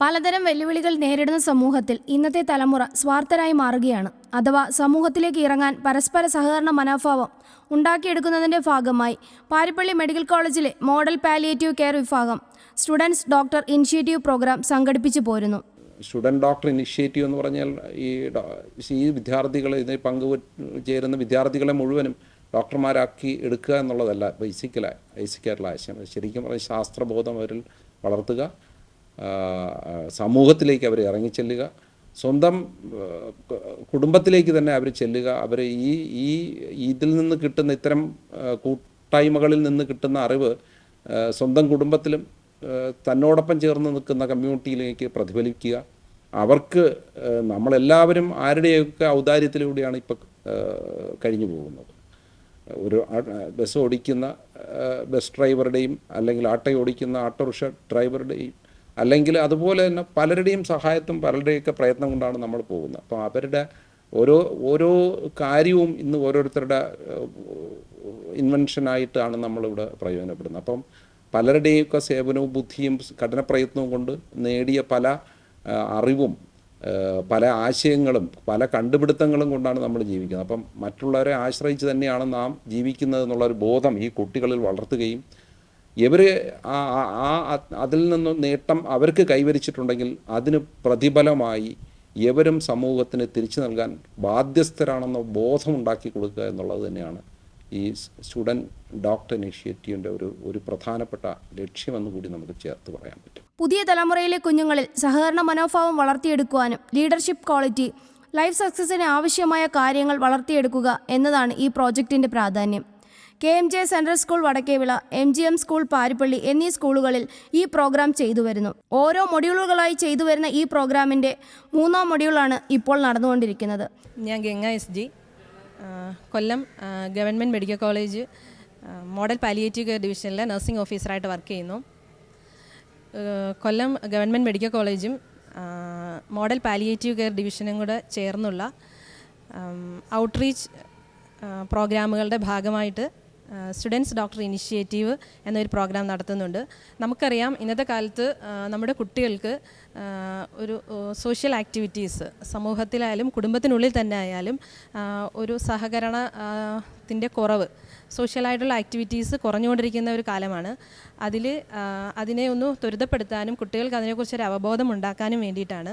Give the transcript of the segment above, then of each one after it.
പലതരം വെല്ലുവിളികൾ നേരിടുന്ന സമൂഹത്തിൽ ഇന്നത്തെ തലമുറ സ്വാർത്ഥരായി മാറുകയാണ്. അഥവാ സമൂഹത്തിലേക്ക് ഇറങ്ങാൻ പരസ്പര സഹകരണ മനോഭാവം ഉണ്ടാക്കിയെടുക്കുന്നതിന്റെ ഭാഗമായി പാരിപ്പള്ളി മെഡിക്കൽ കോളേജിലെ മോഡൽ പാലിയേറ്റീവ് കെയർ വിഭാഗം സ്റ്റുഡൻസ് ഡോക്ടർ ഇനിഷ്യേറ്റീവ് പ്രോഗ്രാം സംഘടിപ്പിച്ചു പോരുന്നു. സ്റ്റുഡന്റ് ഡോക്ടർ ഇനിഷ്യേറ്റീവ് എന്ന് പറഞ്ഞാൽ ഈ ഈ വിദ്യാർത്ഥികളെ ഇതിൽ പങ്കുചേരുന്ന വിദ്യാർത്ഥികളെ മുഴുവനും ഡോക്ടർമാരാക്കി എടുക്കുക എന്നുള്ളതല്ല ബേസിക്കലായി ബേസിക്കായിട്ടുള്ള ആശയം. ശരിക്കും പറഞ്ഞാൽ ശാസ്ത്രബോധം അവരിൽ വളർത്തുക സമൂഹത്തിലേക്ക് അവർ ഇറങ്ങിച്ചെല്ലുക. സ്വന്തം കുടുംബത്തിലേക്ക് തന്നെ അവർ ചെല്ലുക. അവർ ഈ ഈ ഇതിൽ നിന്ന് കിട്ടുന്ന ഇത്തരം കൂട്ടായ്മകളിൽ നിന്ന് കിട്ടുന്ന അറിവ് സ്വന്തം കുടുംബത്തിലും തന്നോടൊപ്പം ചേർന്ന് നിൽക്കുന്ന കമ്മ്യൂണിറ്റിയിലേക്ക് പ്രതിഫലിക്കുക. അവർക്ക് നമ്മളെല്ലാവരും ആരുടെയൊക്കെ ഔദാര്യത്തിലൂടെയാണ് ഇപ്പം കഴിഞ്ഞു പോകുന്നത്. ഒരു ബസ് ഓടിക്കുന്ന ബസ് ഡ്രൈവറുടെയും അല്ലെങ്കിൽ ആട്ടോ ഓടിക്കുന്ന ഓട്ടോറിക്ഷ ഡ്രൈവറുടെയും അല്ലെങ്കിൽ അതുപോലെ തന്നെ പലരുടെയും സഹായത്തും പലരുടെയൊക്കെ പ്രയത്നം കൊണ്ടാണ് നമ്മൾ പോകുന്നത്. അപ്പോൾ അവരുടെ ഓരോ ഓരോ കാര്യവും ഇന്ന് ഓരോരുത്തരുടെ ഇൻവെൻഷനായിട്ടാണ് നമ്മളിവിടെ പ്രയോജനപ്പെടുന്നത്. അപ്പം പലരുടെയൊക്കെ സേവനവും ബുദ്ധിയും കഠിന പ്രയത്നവും കൊണ്ട് നേടിയ പല അറിവും പല ആശയങ്ങളും പല കണ്ടുപിടുത്തങ്ങളും കൊണ്ടാണ് നമ്മൾ ജീവിക്കുന്നത്. അപ്പം മറ്റുള്ളവരെ ആശ്രയിച്ച് തന്നെയാണ് നാം ജീവിക്കുന്നത് എന്നുള്ളൊരു ബോധം ഈ കുട്ടികളിൽ വളർത്തുകയും ഇവർ ആ അതിൽ നിന്ന് നേട്ടം അവർക്ക് കൈവരിച്ചിട്ടുണ്ടെങ്കിൽ അതിന് പ്രതിഫലമായി ഇവരും സമൂഹത്തിന് തിരിച്ചു നൽകാൻ ബാധ്യസ്ഥരാണെന്ന ബോധം ഉണ്ടാക്കി കൊടുക്കുക എന്നുള്ളത് തന്നെയാണ് ഈ സ്റ്റുഡന്റ് ഡോക്ടർ ഇനിഷ്യേറ്റീവിന്റെ ഒരു ഒരു പ്രധാനപ്പെട്ട ലക്ഷ്യമെന്ന് കൂടി നമുക്ക് ചേർത്ത് പറയാൻ പറ്റും. പുതിയ തലമുറയിലെ കുഞ്ഞുങ്ങളിൽ സഹകരണ മനോഭാവം വളർത്തിയെടുക്കുവാനും ലീഡർഷിപ്പ് ക്വാളിറ്റി ലൈഫ് സക്സസിന് ആവശ്യമായ കാര്യങ്ങൾ വളർത്തിയെടുക്കുക എന്നതാണ് ഈ പ്രോജക്റ്റിന്റെ പ്രാധാന്യം. K M J central school Vadakkevila M G M school Parippally എന്നീ സ്കൂളുകളിൽ ഈ പ്രോഗ്രാം ചെയ്തു വരുന്നു. ഓരോ മൊഡ്യൂളുകളായി ചെയ്തു വരുന്ന ഈ പ്രോഗ്രാമിന്റെ മൂന്നാം മൊഡ്യൂളാണ് ഇപ്പോൾ നടന്നുകൊണ്ടിരിക്കുന്നത്. ഞാൻ Ganga S G Kollam government medical college model palliative care ഡിവിഷനിലെ നഴ്സിംഗ് ഓഫീസറായിട്ട് വർക്ക് ചെയ്യുന്നു. കൊല്ലം ഗവൺമെന്റ് മെഡിക്കൽ കോളേജും മോഡൽ പാലിയേറ്റീവ് കെയർ ഡിവിഷനും കൂടെ ചേർന്നുള്ള ഔട്ട്റീച്ച് പ്രോഗ്രാമുകളുടെ ഭാഗമായിട്ട് സ്റ്റുഡൻസ് ഡോക്ടർ ഇനിഷ്യേറ്റീവ് എന്നൊരു പ്രോഗ്രാം നടത്തുന്നുണ്ട്. നമുക്കറിയാം ഇന്നത്തെ കാലത്ത് നമ്മുടെ കുട്ടികൾക്ക് ഒരു സോഷ്യൽ ആക്ടിവിറ്റീസ് സമൂഹത്തിലായാലും കുടുംബത്തിനുള്ളിൽ തന്നെ ആയാലും ഒരു സഹകരണത്തിന്റെ കുറവ് സോഷ്യലായിട്ടുള്ള ആക്ടിവിറ്റീസ് കുറഞ്ഞുകൊണ്ടിരിക്കുന്ന ഒരു കാലമാണ്. അതിൽ അതിനെ ഒന്ന് ത്വരിതപ്പെടുത്താനും കുട്ടികൾക്ക് അതിനെക്കുറിച്ചൊരു അവബോധം ഉണ്ടാക്കാനും വേണ്ടിയിട്ടാണ്.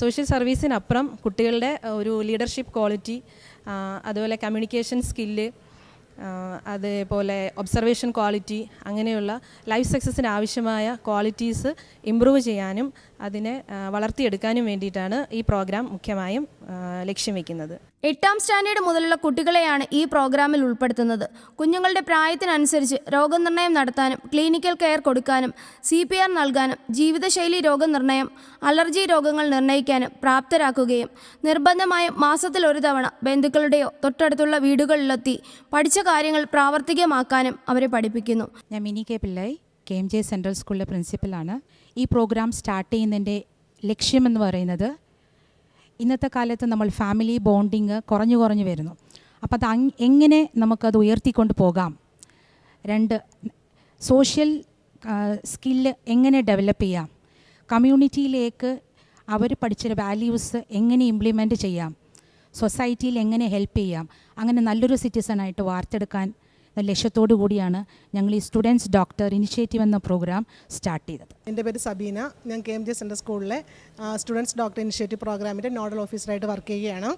സോഷ്യൽ സർവീസിനപ്പുറം കുട്ടികളുടെ ഒരു ലീഡർഷിപ്പ് ക്വാളിറ്റി അതുപോലെ കമ്മ്യൂണിക്കേഷൻ സ്കില്ല് അതേപോലെ ഒബ്സർവേഷൻ ക്വാളിറ്റി അങ്ങനെയുള്ള ലൈഫ് സക്സസിന് ആവശ്യമായ ക്വാളിറ്റീസ് ഇമ്പ്രൂവ് ചെയ്യാനും അതിനെ വളർത്തിയെടുക്കാനും വേണ്ടിയിട്ടാണ് ഈ പ്രോഗ്രാം മുഖ്യമായും ലക്ഷ്യം വയ്ക്കുന്നത് എട്ടാം സ്റ്റാൻഡേർഡ് മുതലുള്ള കുട്ടികളെയാണ് ഈ പ്രോഗ്രാമിൽ ഉൾപ്പെടുത്തുന്നത്. കുഞ്ഞുങ്ങളുടെ പ്രായത്തിനനുസരിച്ച് രോഗനിർണയം നടത്താനും ക്ലിനിക്കൽ കെയർ കൊടുക്കാനും സി പി ആർ നൽകാനും ജീവിതശൈലി രോഗനിർണയം അലർജി രോഗങ്ങൾ നിർണയിക്കാനും പ്രാപ്തരാക്കുകയും നിർബന്ധമായും മാസത്തിൽ ഒരു തവണ ബന്ധുക്കളുടെയോ തൊട്ടടുത്തുള്ള വീടുകളിലെത്തി പഠിച്ച കാര്യങ്ങൾ പ്രാവർത്തികമാക്കാനും അവരെ പഠിപ്പിക്കുന്നു. ഞാൻ Mini K Pillai K M J central സ്കൂളിലെ പ്രിൻസിപ്പലാണ് ഈ പ്രോഗ്രാം സ്റ്റാർട്ട് ചെയ്യുന്നതിന്റെ ലക്ഷ്യമെന്ന് പറയുന്നത് ഇന്നത്തെ കാലത്ത് നമ്മൾ ഫാമിലി ബോണ്ടിങ് കുറഞ്ഞു കുറഞ്ഞു വരുന്നു. അപ്പോൾ അത് എങ്ങനെ നമുക്കത് ഉയർത്തിക്കൊണ്ട് പോകാം? രണ്ട് സോഷ്യൽ സ്കില്ല് എങ്ങനെ ഡെവലപ്പ് ചെയ്യാം? കമ്മ്യൂണിറ്റിയിലേക്ക് അവർ പഠിച്ച വാല്യൂസ് എങ്ങനെ ഇംപ്ലിമെന്റ് ചെയ്യാം? സൊസൈറ്റിയിൽ എങ്ങനെ ഹെൽപ്പ് ചെയ്യാം? അങ്ങനെ നല്ലൊരു സിറ്റിസണായിട്ട് വാർത്തെടുക്കാൻ ലക്ഷ്യത്തോടു കൂടിയാണ് ഞങ്ങൾ ഈ സ്റ്റുഡൻസ് ഡോക്ടർ ഇനിഷ്യേറ്റീവ് എന്ന പ്രോഗ്രാം സ്റ്റാർട്ട് ചെയ്തത്. എന്റെ പേര് സബീന. ഞാൻ കെ എം ജെ സെന്റർ സ്കൂളിലെ സ്റ്റുഡൻസ് ഡോക്ടർ ഇനിഷ്യേറ്റീവ് പ്രോഗ്രാമിന്റെ നോഡൽ ഓഫീസറായിട്ട് വർക്ക് ചെയ്യുകയാണ്.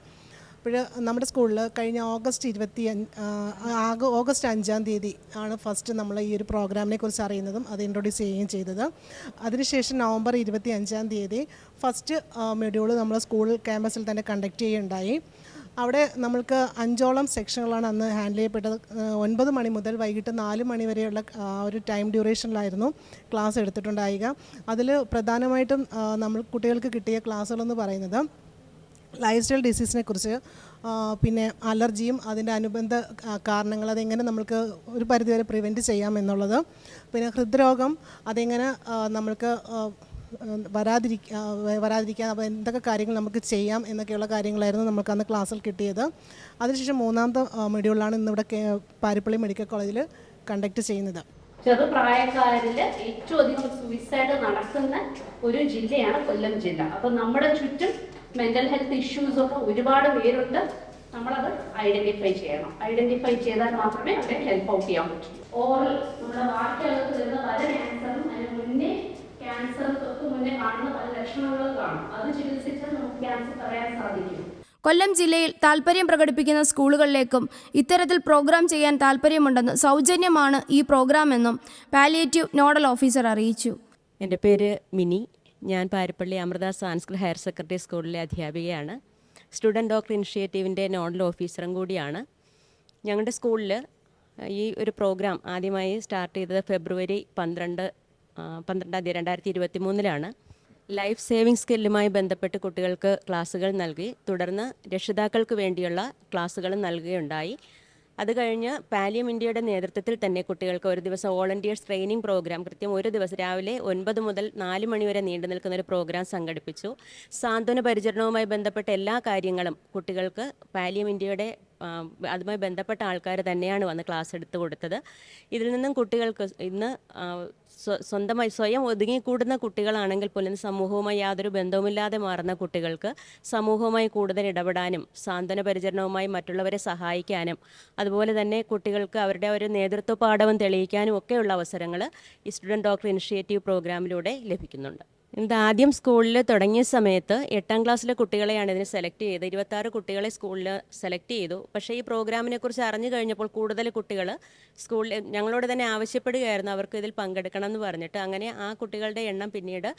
അപ്പോൾ നമ്മുടെ സ്കൂളിൽ കഴിഞ്ഞ ഓഗസ്റ്റ് ഇരുപത്തി അഞ്ച് ഓഗസ്റ്റ് അഞ്ചാം തീയതി ആണ് ഫസ്റ്റ് നമ്മൾ ഈ ഒരു പ്രോഗ്രാമിനെ കുറിച്ച് അറിയുന്നതും അത് ഇൻട്രൊഡ്യൂസ് ചെയ്യുകയും ചെയ്തത്. അതിനുശേഷം നവംബർ ഇരുപത്തി അഞ്ചാം തീയതി ഫസ്റ്റ് മൊഡ്യൂൾ നമ്മൾ സ്കൂൾ ക്യാമ്പസിൽ തന്നെ കണ്ടക്ട് ചെയ്യുകയുണ്ടായി. അവിടെ നമ്മൾക്ക് അഞ്ചോളം സെക്ഷനുകളാണ് അന്ന് ഹാൻഡിൽ ചെയ്യപ്പെട്ടത്. ഒൻപത് മണി മുതൽ വൈകിട്ട് നാല് മണി വരെയുള്ള ഒരു ടൈം ഡ്യൂറേഷനിലായിരുന്നു ക്ലാസ് എടുത്തിട്ടുണ്ടാവുക അതിൽ പ്രധാനമായിട്ടും നമ്മൾ കുട്ടികൾക്ക് കിട്ടിയ ക്ലാസ്സുകളെന്ന് പറയുന്നത് ലൈഫ് സ്റ്റൈൽ ഡിസീസിനെ കുറിച്ച് പിന്നെ അലർജിയും അതിന്റെ അനുബന്ധ കാരണങ്ങൾ അതെങ്ങനെ നമ്മൾക്ക് ഒരു പരിധിവരെ പ്രിവെന്റ് ചെയ്യാം എന്നുള്ളത്. പിന്നെ ഹൃദ്രോഗം അതെങ്ങനെ നമ്മൾക്ക് വരാതിരിക്കുക വരാതിരിക്കാൻ അപ്പോൾ എന്തൊക്കെ കാര്യങ്ങൾ നമുക്ക് ചെയ്യാം എന്നൊക്കെയുള്ള കാര്യങ്ങളായിരുന്നു നമുക്ക് അന്ന് ക്ലാസ്സിൽ കിട്ടിയത്. അതിനുശേഷം മൂന്നാമത്തെ മൊഡ്യൂളാണ് ഇന്നിവിടെ പാരിപ്പള്ളി മെഡിക്കൽ കോളേജിൽ കണ്ടക്ട് ചെയ്യുന്നത്. ചെറുപ്രായക്കാരിൽ ഏറ്റവും അധികം സൂയിസൈഡ് നടക്കുന്ന ഒരു ജില്ലയാണ് കൊല്ലം ജില്ല. അപ്പൊ നമ്മുടെ ചുറ്റും മെന്റൽ ഹെൽത്ത് ഇഷ്യൂസ് ഒക്കെ ഒരുപാട് പേരുണ്ട്. നമ്മളത് ഐഡന്റിഫൈ ചെയ്യണം. ഐഡന്റിഫൈ ചെയ്താൽ മാത്രമേ അവരെ ഹെൽപ്പ് ഔട്ട് ചെയ്യാൻ പറ്റൂ. ഓറൽ നമ്മുടെ ബാക്കിയുള്ളത് വരുന്ന പല ക്യാൻസറും അതിന് മുന്നേ ക്യാൻസർ തൊട്ട് മുന്നേ കാണുന്ന പല ലക്ഷണങ്ങളും കാണും. അത് ചികിത്സിച്ചാൽ നമുക്ക് ക്യാൻസർ പറയാൻ സാധിക്കും. കൊല്ലം ജില്ലയിൽ താൽപ്പര്യം പ്രകടിപ്പിക്കുന്ന സ്കൂളുകളിലേക്കും ഇത്തരത്തിൽ പ്രോഗ്രാം ചെയ്യാൻ താൽപ്പര്യമുണ്ടെന്ന് സൗജന്യമാണ് ഈ പ്രോഗ്രാം എന്നും പാലിയേറ്റീവ് നോഡൽ ഓഫീസർ അറിയിച്ചു. എന്റെ പേര് മിനി. ഞാൻ Parappally Amrita Sanskrit higher secondary സ്കൂളിലെ അധ്യാപികയാണ്. സ്റ്റുഡന്റ് ഡോക്ടർ ഇനിഷ്യേറ്റീവിന്റെ നോഡൽ ഓഫീസറും കൂടിയാണ്. ഞങ്ങളുടെ സ്കൂളിൽ ഈ ഒരു പ്രോഗ്രാം ആദ്യമായി സ്റ്റാർട്ട് ചെയ്തത് ഫെബ്രുവരി പന്ത്രണ്ട് പന്ത്രണ്ടാം തീയതി രണ്ടായിരത്തി ഇരുപത്തി മൂന്നിലാണ് ലൈഫ് സേവിങ് സ്കില്ലുമായി ബന്ധപ്പെട്ട് കുട്ടികൾക്ക് ക്ലാസ്സുകൾ നൽകി. തുടർന്ന് രക്ഷിതാക്കൾക്ക് വേണ്ടിയുള്ള ക്ലാസ്സുകൾ നൽകുകയുണ്ടായി. അത് കഴിഞ്ഞ് പാലിയം ഇന്ത്യയുടെ നേതൃത്വത്തിൽ തന്നെ കുട്ടികൾക്ക് ഒരു ദിവസം വോളണ്ടിയേഴ്സ് ട്രെയിനിങ് പ്രോഗ്രാം കൃത്യം ഒരു ദിവസം രാവിലെ ഒൻപത് മുതൽ നാല് മണിവരെ നീണ്ടു നിൽക്കുന്ന ഒരു പ്രോഗ്രാം സംഘടിപ്പിച്ചു. സാന്ത്വന പരിചരണവുമായി ബന്ധപ്പെട്ട എല്ലാ കാര്യങ്ങളും കുട്ടികൾക്ക് പാലിയം ഇന്ത്യയുടെ അതുമായി ബന്ധപ്പെട്ട ആൾക്കാർ തന്നെയാണ് വന്ന് ക്ലാസ് എടുത്തു കൊടുത്തത്. ഇതിൽ നിന്നും കുട്ടികൾക്ക് ഇന്ന് സ്വന്തമായി സ്വയം ഒതുങ്ങിക്കൂടുന്ന കുട്ടികളാണെങ്കിൽ പോലും സമൂഹവുമായി യാതൊരു ബന്ധവുമില്ലാതെ മാറുന്ന കുട്ടികൾക്ക് സമൂഹവുമായി കൂടുതൽ ഇടപെടാനും സാന്ത്വന പരിചരണവുമായി മറ്റുള്ളവരെ സഹായിക്കാനും അതുപോലെ തന്നെ കുട്ടികൾക്ക് അവരുടെ ഒരു നേതൃത്വ പാഠവും തെളിയിക്കാനും ഒക്കെയുള്ള അവസരങ്ങൾ ഈ സ്റ്റുഡന്റ് ഡോക്ടർ ഇനിഷ്യേറ്റീവ് പ്രോഗ്രാമിലൂടെ ലഭിക്കുന്നുണ്ട്. ഇത് ആദ്യം സ്കൂളിൽ തുടങ്ങിയ സമയത്ത് എട്ടാം ക്ലാസ്സിലെ കുട്ടികളെയാണ് ഇതിന് സെലക്ട് ചെയ്തത്. ഇരുപത്താറ് കുട്ടികളെ സ്കൂളിൽ സെലക്ട് ചെയ്തു. പക്ഷേ ഈ പ്രോഗ്രാമിനെ കുറിച്ച് അറിഞ്ഞു കഴിഞ്ഞപ്പോൾ കൂടുതൽ കുട്ടികൾ സ്കൂളിൽ ഞങ്ങളോട് തന്നെ ആവശ്യപ്പെടുകയായിരുന്നു അവർക്ക് ഇതിൽ പങ്കെടുക്കണം എന്ന് പറഞ്ഞിട്ട്. അങ്ങനെ ആ കുട്ടികളുടെ എണ്ണം പിന്നീട്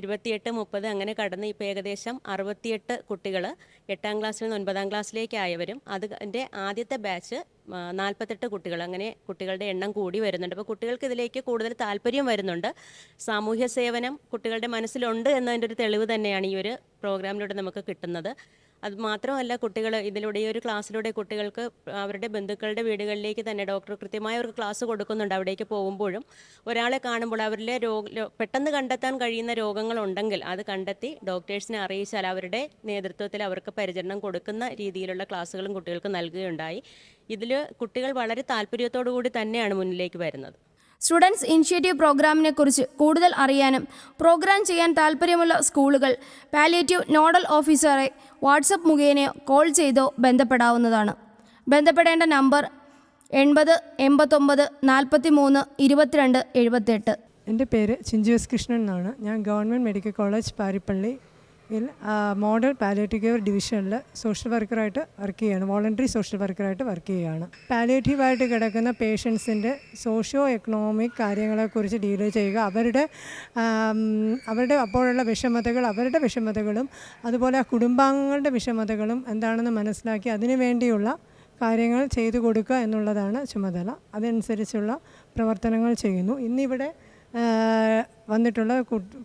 ഇരുപത്തിയെട്ട് മുപ്പത് അങ്ങനെ കടന്ന് ഇപ്പോൾ ഏകദേശം അറുപത്തിയെട്ട് കുട്ടികൾ എട്ടാം ക്ലാസ്സിൽ നിന്ന് ഒൻപതാം ക്ലാസ്സിലേക്കായവരും അതിന്റെ ആദ്യത്തെ ബാച്ച് നാൽപ്പത്തെട്ട് കുട്ടികൾ അങ്ങനെ കുട്ടികളുടെ എണ്ണം കൂടി വരുന്നുണ്ട്. അപ്പോൾ കുട്ടികൾക്ക് ഇതിലേക്ക് കൂടുതൽ താല്പര്യം വരുന്നുണ്ട്. സാമൂഹ്യ സേവനം കുട്ടികളുടെ മനസ്സിലുണ്ട് എന്നതിന്റെ ഒരു തെളിവ് തന്നെയാണ് ഈ ഒരു പ്രോഗ്രാമിലൂടെ നമുക്ക് കിട്ടുന്നത്. അത് മാത്രമല്ല കുട്ടികൾ ഇതിലൂടെ ഈ ഒരു ക്ലാസ്സിലൂടെ കുട്ടികൾക്ക് അവരുടെ ബന്ധുക്കളുടെ വീടുകളിലേക്ക് തന്നെ ഡോക്ടർ കൃത്യമായ ഒരു ക്ലാസ് കൊടുക്കുന്നുണ്ട് അവിടേക്ക് പോകുമ്പോഴും. ഒരാളെ കാണുമ്പോൾ അവരിലെ രോഗ പെട്ടെന്ന് കണ്ടെത്താൻ കഴിയുന്ന രോഗങ്ങളുണ്ടെങ്കിൽ അത് കണ്ടെത്തി ഡോക്ടേഴ്സിനെ അറിയിച്ചാൽ അവരുടെ നേതൃത്വത്തിൽ അവർക്ക് പരിചരണം കൊടുക്കുന്ന രീതിയിലുള്ള ക്ലാസ്സുകളും കുട്ടികൾക്ക് നൽകുകയുണ്ടായി. ഇതിൽ കുട്ടികൾ വളരെ താല്പര്യത്തോടു കൂടി തന്നെയാണ് മുന്നിലേക്ക് വരുന്നത്. സ്റ്റുഡൻസ് ഇനിഷ്യേറ്റീവ് പ്രോഗ്രാമിനെ കുറിച്ച് കൂടുതൽ അറിയാനും പ്രോഗ്രാം ചെയ്യാൻ താൽപ്പര്യമുള്ള സ്കൂളുകൾ പാലിയേറ്റീവ് നോഡൽ ഓഫീസറെ വാട്സപ്പ് മുഖേനയോ കോൾ ചെയ്തോ ബന്ധപ്പെടാവുന്നതാണ്. ബന്ധപ്പെടേണ്ട നമ്പർ എൺപത് എൺപത്തൊമ്പത് നാൽപ്പത്തി മൂന്ന് ഇരുപത്തിരണ്ട് എഴുപത്തെട്ട് എന്റെ പേര് ചിഞ്ചു എസ് കൃഷ്ണൻ എന്നാണ്. ഞാൻ ഗവൺമെന്റ് മെഡിക്കൽ കോളേജ് പാരിപ്പള്ളിയിൽ മോഡൽ പാലിയേറ്റീവ് കെയർ ഡിവിഷനിൽ സോഷ്യൽ വർക്കറായിട്ട് വർക്ക് ചെയ്യുകയാണ് വോളണ്ടറി സോഷ്യൽ വർക്കറായിട്ട് വർക്ക് ചെയ്യുകയാണ് പാലിയേറ്റീവായിട്ട് കിടക്കുന്ന പേഷ്യൻസിന്റെ സോഷ്യോ എക്കണോമിക് കാര്യങ്ങളെക്കുറിച്ച് ഡീൽ ചെയ്യുക. അവരുടെ അവരുടെ അപ്പോഴുള്ള വിഷമതകൾ അവരുടെ വിഷമതകളും അതുപോലെ കുടുംബാംഗങ്ങളുടെ വിഷമതകളും എന്താണെന്ന് മനസ്സിലാക്കി അതിനുവേണ്ടിയുള്ള കാര്യങ്ങൾ ചെയ്തു കൊടുക്കുക എന്നുള്ളതാണ് ചുമതല. അതനുസരിച്ചുള്ള പ്രവർത്തനങ്ങൾ ചെയ്യുന്നു. ഇന്നിവിടെ വന്നിട്ടുള്ള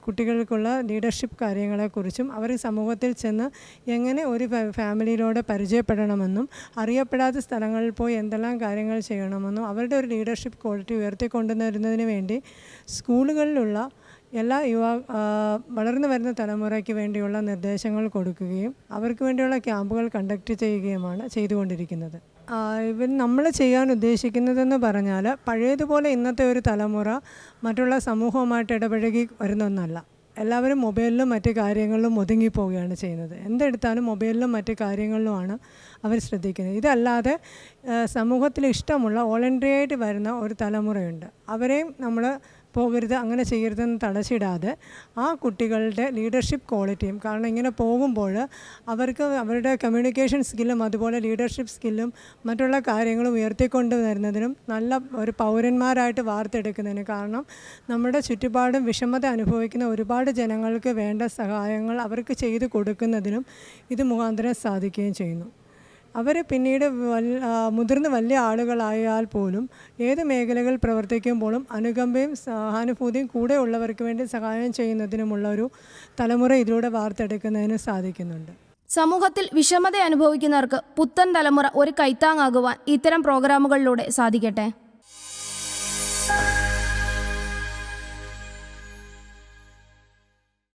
കുട്ടികൾക്കുള്ള ലീഡർഷിപ്പ് കാര്യങ്ങളെക്കുറിച്ചും അവർ സമൂഹത്തിൽ ചെന്ന് എങ്ങനെ ഒരു ഫാമിലിയിലൂടെ പരിചയപ്പെടണമെന്നും അറിയപ്പെടാത്ത സ്ഥലങ്ങളിൽ പോയി എന്തെല്ലാം കാര്യങ്ങൾ ചെയ്യണമെന്നും അവരുടെ ഒരു ലീഡർഷിപ്പ് ക്വാളിറ്റി ഉയർത്തിക്കൊണ്ടുവരുന്നതിന് വേണ്ടി സ്കൂളുകളിലുള്ള എല്ലാ യുവാ വളർന്നു വരുന്ന തലമുറയ്ക്ക് വേണ്ടിയുള്ള നിർദ്ദേശങ്ങൾ കൊടുക്കുകയും അവർക്ക് വേണ്ടിയുള്ള ക്യാമ്പുകൾ കണ്ടക്ട് ചെയ്യുകയുമാണ് ചെയ്തുകൊണ്ടിരിക്കുന്നത്. ഇവൻ നമ്മൾ ചെയ്യാൻ ഉദ്ദേശിക്കുന്നതെന്ന് പറഞ്ഞാൽ പഴയതുപോലെ ഇന്നത്തെ ഒരു തലമുറ മറ്റുള്ള സമൂഹവുമായിട്ട് ഇടപഴകി വരുന്നൊന്നല്ല എല്ലാവരും മൊബൈലിലും മറ്റ് കാര്യങ്ങളിലും ഒതുങ്ങിപ്പോവുകയാണ് ചെയ്യുന്നത്. എന്തെടുത്താലും മൊബൈലിലും മറ്റ് കാര്യങ്ങളിലുമാണ് അവർ ശ്രദ്ധിക്കുന്നത്. ഇതല്ലാതെ സമൂഹത്തിൽ ഇഷ്ടമുള്ള വോളണ്ടറി ആയിട്ട് വരുന്ന ഒരു തലമുറയുണ്ട്. അവരെയും നമ്മൾ പോകരുത് അങ്ങനെ ചെയ്യരുതെന്ന് തടച്ചിടാതെ ആ കുട്ടികളുടെ ലീഡർഷിപ്പ് ക്വാളിറ്റിയും കാരണം ഇങ്ങനെ പോകുമ്പോൾ അവർക്ക് അവരുടെ കമ്മ്യൂണിക്കേഷൻ സ്കില്ലും അതുപോലെ ലീഡർഷിപ്പ് സ്കില്ലും മറ്റുള്ള കാര്യങ്ങളും ഉയർത്തിക്കൊണ്ട് വരുന്നതിനും നല്ല ഒരു പൗരന്മാരായിട്ട് വാർത്തെടുക്കുന്നതിന് കാരണം നമ്മുടെ ചുറ്റുപാടും വിഷമത അനുഭവിക്കുന്ന ഒരുപാട് ജനങ്ങൾക്ക് വേണ്ട സഹായങ്ങൾ അവർക്ക് ചെയ്തു കൊടുക്കുന്നതിനും ഇത് മുഖാന്തരം സാധിക്കുകയും ചെയ്യുന്നു. അവർ പിന്നീട് മുതിർന്ന് വലിയ ആളുകളായാൽ പോലും ഏത് മേഖലകൾ പ്രവർത്തിക്കുമ്പോഴും അനുകമ്പയും സഹാനുഭൂതിയും കൂടെ ഉള്ളവർക്ക് വേണ്ടി സഹായം ചെയ്യുന്നതിനുമുള്ള ഒരു തലമുറ ഇതിലൂടെ വാർത്തെടുക്കുന്നതിന് സാധിക്കുന്നുണ്ട്. സമൂഹത്തിൽ വിഷമത അനുഭവിക്കുന്നവർക്ക് പുത്തൻ തലമുറ ഒരു കൈത്താങ്ങാകുവാൻ ഇത്തരം പ്രോഗ്രാമുകളിലൂടെ സാധിക്കട്ടെ?